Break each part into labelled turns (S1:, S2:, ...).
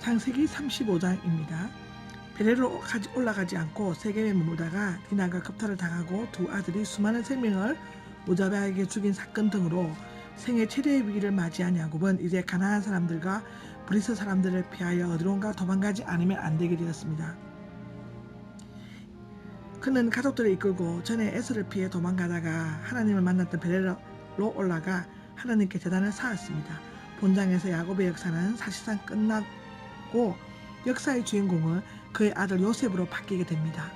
S1: 창세기 35장입니다. 베레로 가지- 올라가지 않고 세겜에 머물다가 디나가 겁탈을 당하고 두 아들이 수많은 생명을 모자베에게 죽인 사건 등으로 생애 최대의 위기를 맞이한 야곱은 이제 가나안 사람들과 브리스 사람들을 피하여 어디론가 도망가지 않으면 안 되게 되었습니다. 그는 가족들을 이끌고 전에 에스를 피해 도망가다가 하나님을 만났던 베레로 올라가 하나님께 재단을 쌓았습니다. 본장에서 야곱의 역사는 사실상 끝났 고 역사의 주인공은 그의 아들 요셉으로 바뀌게 됩니다.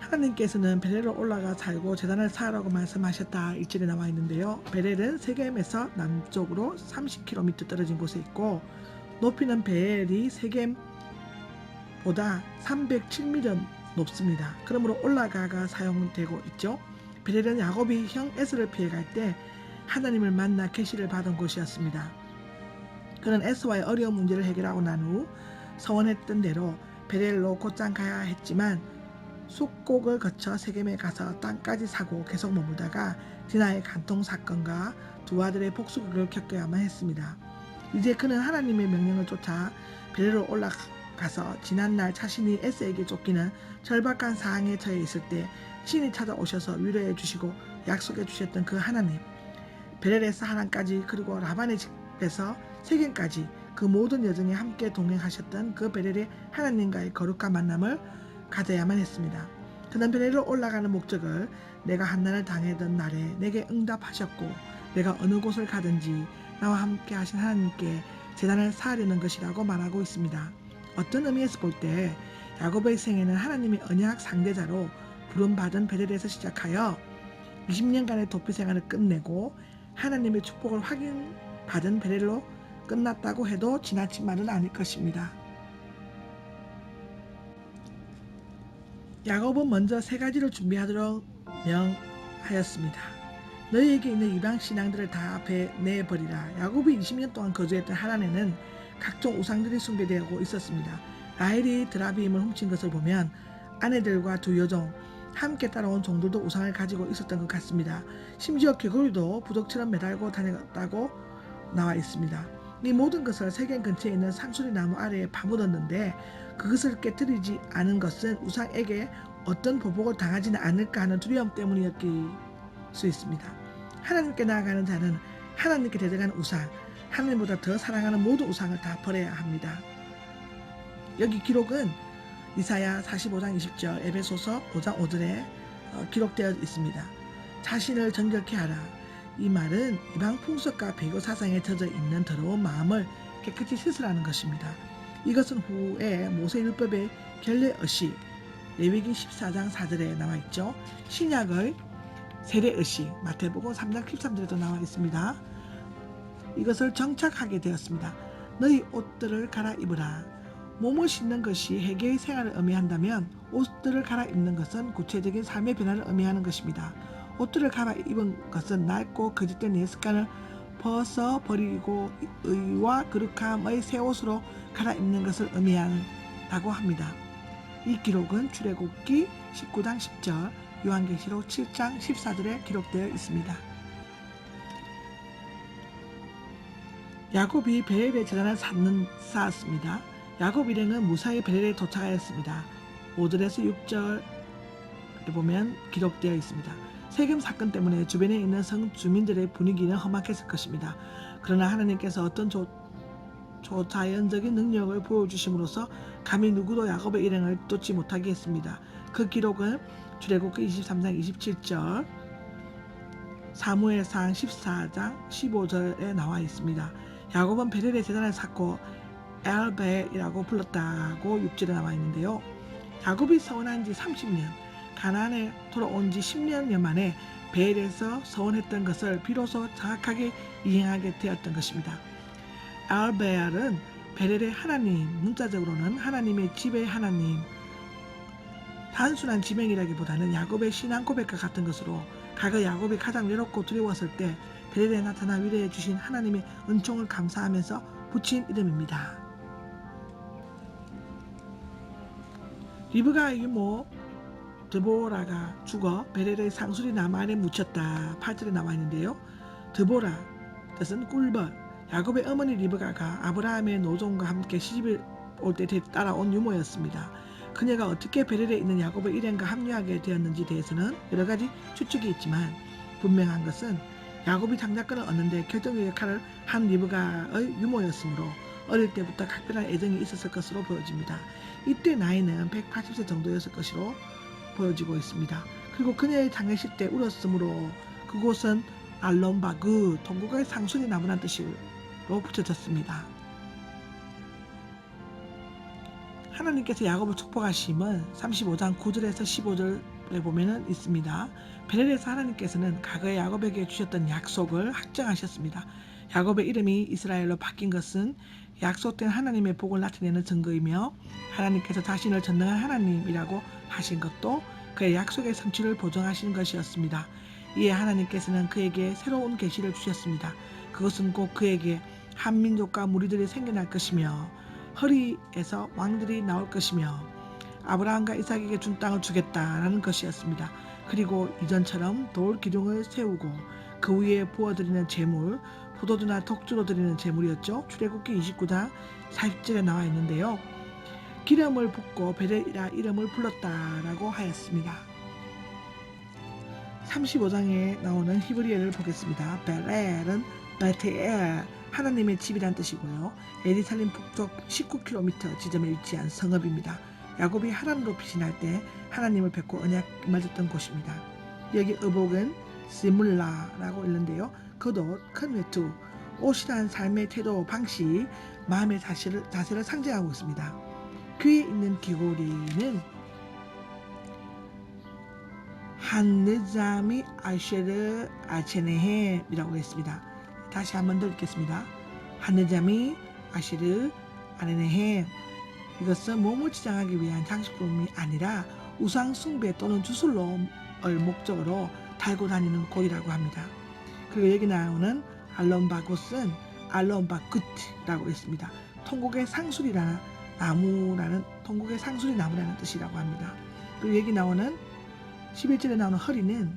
S1: 하나님께서는 베렐로 올라가 살고 재단을 쌓으라고 말씀하셨다 일절에 나와 있는데요. 베렐은 세겜에서 남쪽으로 30km 떨어진 곳에 있고 높이는 베엘이 세겜보다 307m 높습니다. 그러므로 올라가가 사용되고 있죠. 베렐은 야곱이 형 에스를 피해갈 때 하나님을 만나 계시를 받은 곳이었습니다. 그는 에스와의 어려운 문제를 해결하고 난 후 서원했던 대로 베렐로 곧장 가야 했지만 숙곡을 거쳐 세겜에 가서 땅까지 사고 계속 머물다가 디나의 간통 사건과 두 아들의 복수극을 겪어야만 했습니다. 이제 그는 하나님의 명령을 쫓아 베레로 올라가서 지난날 자신이 에스에게 쫓기는 절박한 상황에 처해 있을 때 신이 찾아오셔서 위로해 주시고 약속해 주셨던 그 하나님 베레레스 하나까지 그리고 라반의 집에서 세겜까지 그 모든 여정에 함께 동행하셨던 그 베레레 하나님과의 거룩한 만남을 가져야만 했습니다. 그는 베레로 올라가는 목적을 내가 한난을 당하던 날에 내게 응답하셨고 내가 어느 곳을 가든지 나와 함께 하신 하나님께 재단을 쌓으려는 것이라고 말하고 있습니다. 어떤 의미에서 볼 때 야곱의 생애는 하나님의 언약 상대자로 부름받은 베델에서 시작하여 20년간의 도피 생활을 끝내고 하나님의 축복을 확인받은 베델로 끝났다고 해도 지나친 말은 아닐 것입니다. 야곱은 먼저 세 가지를 준비하도록 명하였습니다. 너희에게 있는 이방 신앙들을 다 앞에 내버리라. 야곱이 20년 동안 거주했던 하란에는 각종 우상들이 숭배되고 있었습니다. 라헬이 드라비임을 훔친 것을 보면 아내들과 두 여종 함께 따라온 종들도 우상을 가지고 있었던 것 같습니다. 심지어 개구리도 부적처럼 매달고 다녔다고 나와 있습니다. 이 모든 것을 세겜 근처에 있는 상수리 나무 아래에 파묻었는데 그것을 깨뜨리지 않은 것은 우상에게 어떤 보복을 당하지는 않을까 하는 두려움 때문이었길 수 있습니다. 하나님께 나아가는 자는 하나님께 대적하는 우상, 하나님보다 더 사랑하는 모든 우상을 다 버려야 합니다. 여기 기록은 이사야 45장 20절, 에베소서 5장 5절에 어, 기록되어 있습니다. 자신을 정결케 하라. 이 말은 이방 풍속과 배교 사상에 젖어 있는 더러운 마음을 깨끗이 씻으라는 것입니다. 이것은 후에 모세 율법의 결례 의식 레위기 14장 4절에 나와 있죠. 신약의 세례 의식 마태복음 3장 13절에도 나와 있습니다. 이것을 정착하게 되었습니다. 너희 옷들을 갈아입으라. 몸을 씻는 것이 회개의 생활을 의미한다면 옷들을 갈아입는 것은 구체적인 삶의 변화를 의미하는 것입니다. 옷들을 갈아입은 것은 낡고 거짓된 옛 습관을 벗어 버리고 의와 거룩함의 새 옷으로 갈아입는 것을 의미한다고 합니다. 이 기록은 출애굽기 19장 10절, 요한계시록 7장 14절에 기록되어 있습니다. 야곱이 베렐의 재단을 쌓는, 쌓았습니다. 야곱 일행은 무사히 베렐에 도착하였습니다. 5절에서 6절에 보면 기록되어 있습니다. 세금 사건 때문에 주변에 있는 성 주민들의 분위기는 험악했을 것입니다. 그러나 하나님께서 어떤 조, 초자연적인 능력을 보여주심으로써 감히 누구도 야곱의 일행을 쫓지 못하게 했습니다. 그 기록은 출애굽기 23장 27절, 사무엘상 14장 15절에 나와 있습니다. 야곱은 베렐의 재단을 쌓고 엘베이라고 불렀다고 6절에 나와 있는데요. 야곱이 서원한 지 30년, 가나안에 돌아온 지 10년여 만에 베엘에서 서원했던 것을 비로소 정확하게 이행하게 되었던 것입니다. 알베알은 베렐의 하나님, 문자적으로는 하나님의 집의 하나님, 단순한 지명이라기보다는 야곱의 신앙 고백과 같은 것으로 과거 야곱이 가장 외롭고 두려웠을 때 베렐에 나타나 위로해 주신 하나님의 은총을 감사하면서 붙인 이름입니다. 리브가의 유모 드보라가 죽어 베렐의 상술이 나만에 묻혔다. 8절에 나와 있는데요. 드보라 뜻은 꿀벌 야곱의 어머니 리브가가 아브라함의 노종과 함께 시집을 올 때 따라온 유모였습니다. 그녀가 어떻게 베렐에 있는 야곱의 일행과 합류하게 되었는지 대해서는 여러 가지 추측이 있지만 분명한 것은 야곱이 장자권을 얻는데 결정적 역할을 한 리브가의 유모였으므로 어릴 때부터 각별한 애정이 있었을 것으로 보여집니다. 이때 나이는 180세 정도였을 것으로 보여지고 있습니다. 그리고 그녀의 장례식 때 울었으므로 그곳은 알론바그 동국의 상순이 나무란 뜻으로 붙여졌습니다. 하나님께서 야곱을 축복하심은 35장 9절에서 15절에 보면은 있습니다. 베렐에서 하나님께서는 과거에 야곱에게 주셨던 약속을 확정하셨습니다. 야곱의 이름이 이스라엘로 바뀐 것은 약속된 하나님의 복을 나타내는 증거이며 하나님께서 자신을 전능한 하나님이라고 하신 것도 그의 약속의 성취를 보증하신 것이었습니다. 이에 하나님께서는 그에게 새로운 계시를 주셨습니다. 그것은 꼭 그에게 한 민족과 무리들이 생겨날 것이며 허리에서 왕들이 나올 것이며 아브라함과 이삭에게 준 땅을 주겠다라는 것이었습니다. 그리고 이전처럼 돌 기둥을 세우고 그 위에 부어드리는 제물, 포도주나 독주로 드리는 제물이었죠. 출애굽기 29장 40절에 나와 있는데요. 기름을 붓고 베레라 이름을 불렀다라고 하였습니다. 35장에 나오는 히브리어를 보겠습니다. 베렐은 베테엘 하나님의 집이란 뜻이고요. 에리살림 북쪽 19km 지점에 위치한 성읍입니다. 야곱이 하란으로 피신할 때 하나님을 뵙고 언약 맺었던 곳입니다. 여기 의복은 시물라라고 읽는데요. 겉옷, 큰 외투, 옷이란 삶의 태도, 방식, 마음의 자세를, 자세를 상징하고 있습니다. 귀에 있는 귀고리는 한느자미 아쉐르 아체네헤이라고 했습니다. 다시 한 번 더 읽겠습니다. 한느자미 아쉐르 아네네헤 이것은 몸을 지장하기 위한 장식품이 아니라 우상 숭배 또는 주술로 을 목적으로 달고 다니는 고이라고 합니다. 그리고 여기 나오는 알론바곳은 알론바굿이라고 했습니다. 통곡의 상술이라는 나무라는 통곡의 상술이 나무라는 뜻이라고 합니다. 그리고 여기 나오는 11절에 나오는 허리는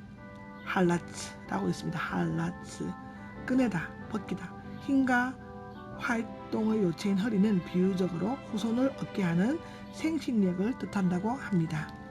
S1: 할라츠라고 있습니다. 할라츠 끄내다 벗기다 힘과 활동의 요체인 허리는 비유적으로 후손을 얻게 하는 생식력을 뜻한다고 합니다.